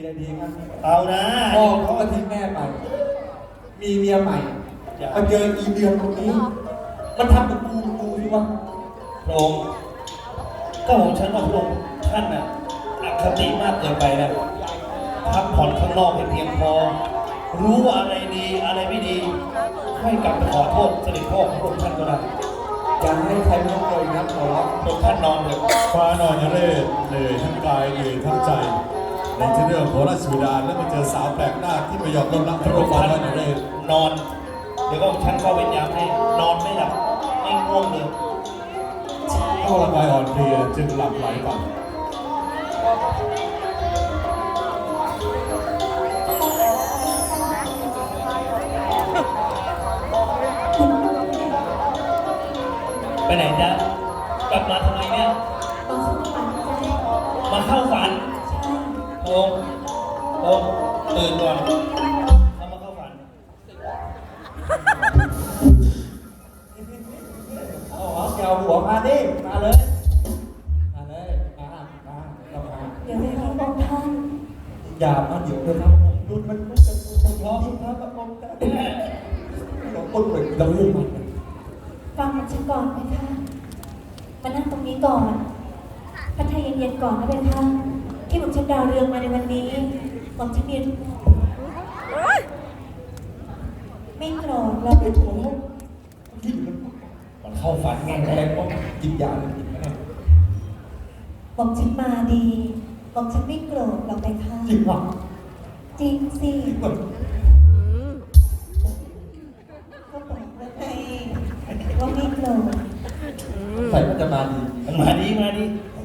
อะไรดีครับเอานะพ่อเขาก็ทิ้งแม่ไป มีเมียใหม่มาเจออีเดือนตรงนี้ มันทำกับกูดูสิวะพระองค์ก็ของฉันว่าพระองค์ท่านน่ะอคติมากเกินไปนะพักผ่อนข้างนอกให้เพียงพอ รู้ว่าอะไรดีอะไรไม่ดีให้กลับไปขอโทษเสด็จพ่อของพระองค์ท่านก็ได้อย่าให้ใครไม่ต้องเลยนะขอร้องพระองค์ท่านนอนเถอะฟ้านอนเรศเหนื่อยทั้งกายเหนื่อยทั้งใจ ในที่เรื่องของราชบิดาแล้วมาเจอสาวแปลกหน้าที่ไม่ยอมรับรับพระองค์ฟ้านอนเรศนอน เดี๋ยวก็ฉันเข้าเวรยามให้นอนไม่หลับไม่ง่วงเลยเข้าร่างกายอ่อนเพลียจึงหลับไหลไปไปไหนจ๊ะ มาเข้าฝันใช่โอ้โอ้ตื่นก่อนเขามาเข้าฝันเอาเอาแกวหัวมาดิมาเลย มาเลย มา มาเรามาเดี๋ยวให้องค์ท่านอย่ามาเดี๋ยวเลยครับดูมันมันจะผมร้องครับพระองค์ท่านเราต้นเลยเราเรื่องมันฟังฉันก่อนไหมคะมานั่งตรงนี้ก่อนพัทยเย็นๆก่อนนะเป็นคะ ที่ผมฉันดาวเรืองมาในวันนี้ผมฉันมีไม่โกรธแล้วไอ้โถที่มันมันเข้าฝันไงแรงก็กินยาเลยกินไหมเนี่ยผมฉันมาดีผมฉันไม่โกรธหรอกไปคะจริงวะจริงสิจริงวะก็บอกแล้วไงว่าไม่โกรธใส่มันจะมาดีมันมาดีมาดี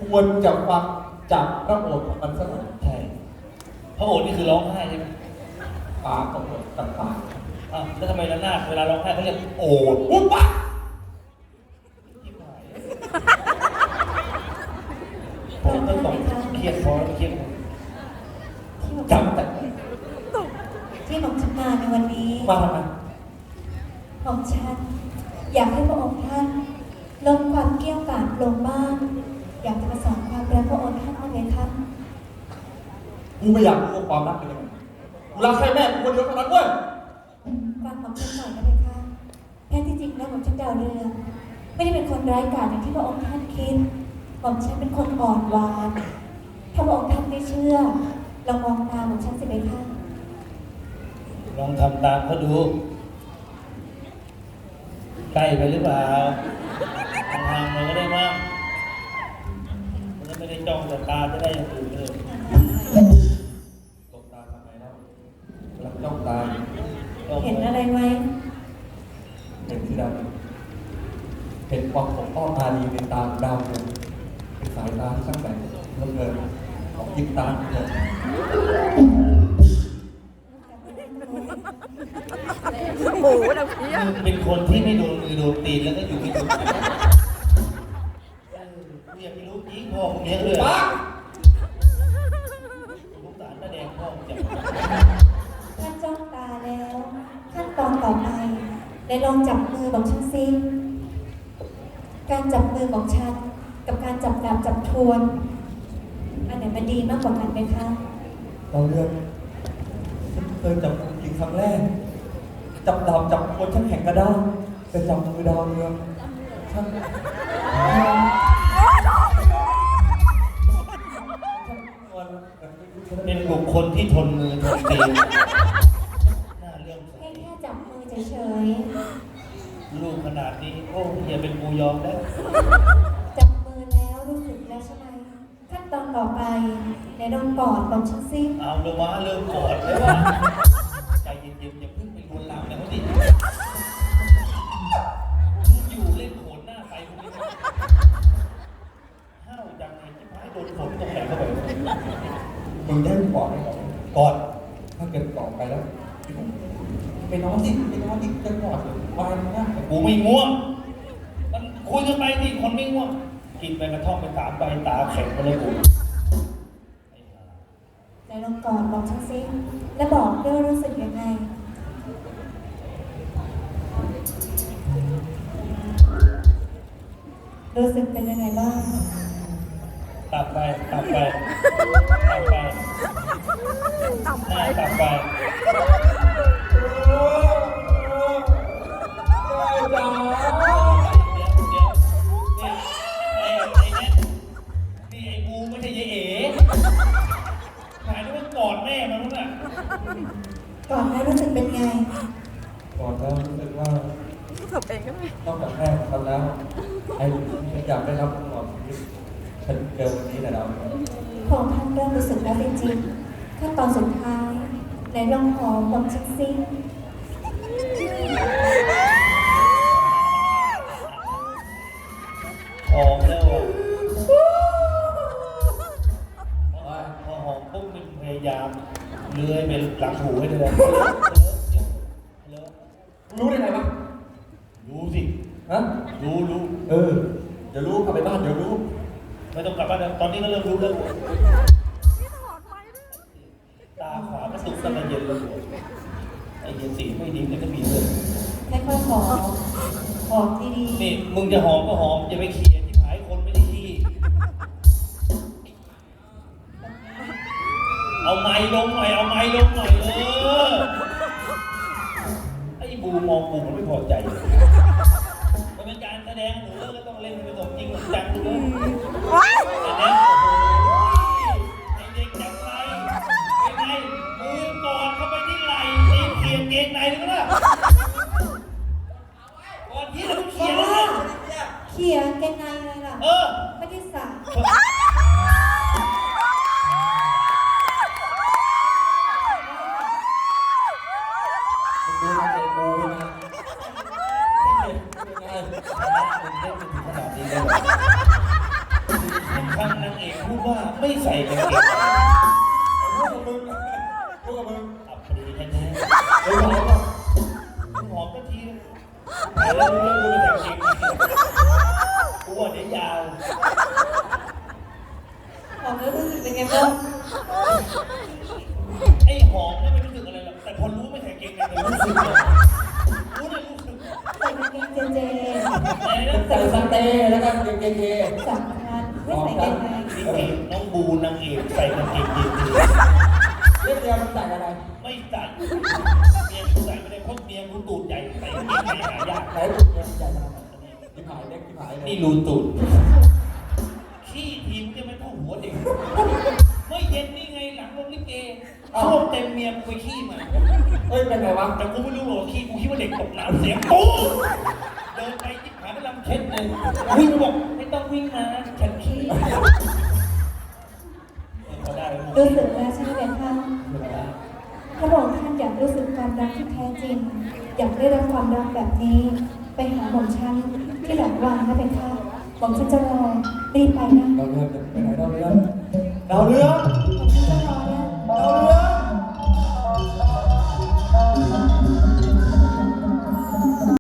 ควรจะฟัง จากพระโอษฐ์ของมันสักหน่อยใช่พระโอษฐ์นี่คือร้องไห้ใช่ไหมปากของมันกับปากอ้าวแล้วทำไมระนาดเวลาร้องไห้เขาเรียกโอดอุ๊บปะผมต้องต้องเครียดพอแล้วเครียดจำแต่ที่ผมฉันมาในวันนี้มาทำไมของฉันอยากให้พระองค์ท่านลดความเกรี้ยวกราดลงบ้าง อยากจะมาสอนความรักพระองค์ท่านเอาไว้ครับกูไม่อยากรู้ความรักเป็นยังไงกูรักแค่แม่กูคนเดียวเท่านั้นเว้ยฟังผมฉันหน่อยได้ไหมคะแท้ที่จริงแล้วผมฉันดาวเรืองไม่ได้เป็นคนร้ายกาจอย่างที่พระองค์ท่านคิดผมฉันเป็นคนอ่อนหวาน ถ้าพระองค์ท่านไม่เชื่อลองมองตาผมฉันสิไหมคะลองทำตามเขาดู ใกล้ไปหรือเปล่าห่างๆมันก็ได้มั้งมันก็ ไม่ได้จ้องแต่ตาจะได้อย่างอื่นเลยตบตาทำไมแล้วหลับจ้องตาเห็นอะไรไหมเห็นสีดำเห็นความของอ้อตาดีเป็นตาดาวเป็นเป็นสายตาที่ช่างแสงเหลือเกินของยิบตาเลยหมูนะพี่มึงเป็นคนที่ไม่โดนมือโดนตีนแล้วก็อยู่ไม่ถูก การจับมือของฉันกับการจับดาบจับทวน อันไหนมันดีมากกว่ากันไหมคะ เราเรื่องฉันเคยจับมือจริงครั้งแรก จับดาวจับคนฉันแข่งกระด้างแต่จับมือดาวเรืองฉันฉันงอนเป็นบุคคลที่ทนมือทนตีนน่าเรื่อง แค่แค่จับมือเฉย ลูกขนาดนี้ โอ้อ ย่าเป็นกูยอมแล้วๆจับมือแล้วรู้สึกแล้วใช่ไหมขั้นตอนต่อไปในลองกอดของฉันซิเอาเลยว่าเริ่มกอดเลยว่าใจเย็นๆอย่าเพิ่งไปลวนลามนะเขาดิมึงอยู่เล่นโขนหน้าไฟพวกนี้นะห้าวจังเลยที่พายโดนฝนตกแหลเข้าไปมึงได้กอดไหมกอดถ้าเกิดกอดไปแล้ว ไปนอนสิไปนอนดิจะกอดวายมันนะกูไม่ง่วง กันไปที่คนไม่ง่วง กินไปกระท่อมไปสามใบตาแข็งไปเลยกูไอ้ห่าในลองกอดบอกฉันซิแล้วบอกด้วยรู้สึกยังไงรู้สึกเป็นยังไงบ้างตับไปตับไปตับไปหน้าตับไป ไอ้กูไม่ใช่ยายเอ๋หายนึกว่ากอดแม่มันนู้นน่ะก่อนแล้วรู้สึกเป็นไง ก่อนแล้วรู้สึกว่าทำเองก็ได้นอกจากแม่ทำแล้วไอ้ฉันอยากได้รับตลอดชีวิตฉันเจอวันนี้แหละดาวเรืองของท่านเริ่มรู้สึกแล้วจริงๆขั้นตอนสุดท้ายในลองหอมของชิคซี่ห ยายามเลื้อยไปหลังหูให้เลยเลอะรู้ได้ไงวะรู้สิฮะรู้รู้เออ เดี๋ยวรู้กลับไปบ้านเดี๋ยวรู้ ไม่ต้องกลับบ้านนะตอนนี้ก็เริ่มรู้แล้วตาขวากระตุกตะเย็นเลยไอ้เย็นสีไม่ดีมันก็มีเลยค่อยๆหอมหอมดีนี่มึงจะหอมก็หอมอย่าไปเขี่ย ลงหน่อย เอาไม้ลงหน่อยเออไอ้บูมองบูมันไม่พอใจเลยมันเป็นการแสดงหนูแล้วก็ต้องเล่นเป็นสมจริงจังเลยแต่แน่โอ้โหไอ้เด็กจับไรเป็นไงมือกอดเข้าไปที่ไหล่ตีเขียนเกงในหรือเปล่า มึงดูมันเองกูนะเป็นไงมึงเล่นจนถึงขนาดนี้เลยทางนางเอกพูดว่าไม่ใส่กางเกงรู้กับมึงรู้กับมึงอับปรีแท้เฮ้ยหอมป่ะหอมก็ทีนะแล้วรู้แล้วรู้ไม่ใส่กางเกงกูว่าเดี๋ยวยาวหอมแล้วรู้สึกเป็นไงบ้าง เจเจใส่สเตย์แล้วก็เกงเกงเกงสำคัญไม่ใส่เกงในเองน้องบูนางเอกใส่กางเกงยีนส์เรื่องเดียวมันใส่อะไร ไม่ใส่เมียกูใส่ไม่ได้เพราะเมียกูตูดใหญ่ใส่กางเกงในหายากไหนบุกเนี่ยใหญ่ขนาดไหนที่ผายเล็กที่ผายเลยนี่รูตูด เอ้ยเป็นไงวะแต่กูไม่รู้หรอกว่าขี้กูคิดว่าเด็กตกน้ำเสียงปุ๊บเดินไปที่ผาไปลำเช็ดเลยวิ่งบอกไม่ต้องวิ่งมาฉันขี้พอได้แล้วรู้สึกแล้วใช่ไหมคะพระองค์ท่านอยากรู้สึกความรักที่แท้จริง อยากได้รับความรักแบบนี้ ไปหาหม่อมฉันที่หลังวังนะเป็นค่ะหม่อมฉันจะรอรีบไปนะดาวเรืองไปไหนดาวเรืองดาวเรืองหม่อม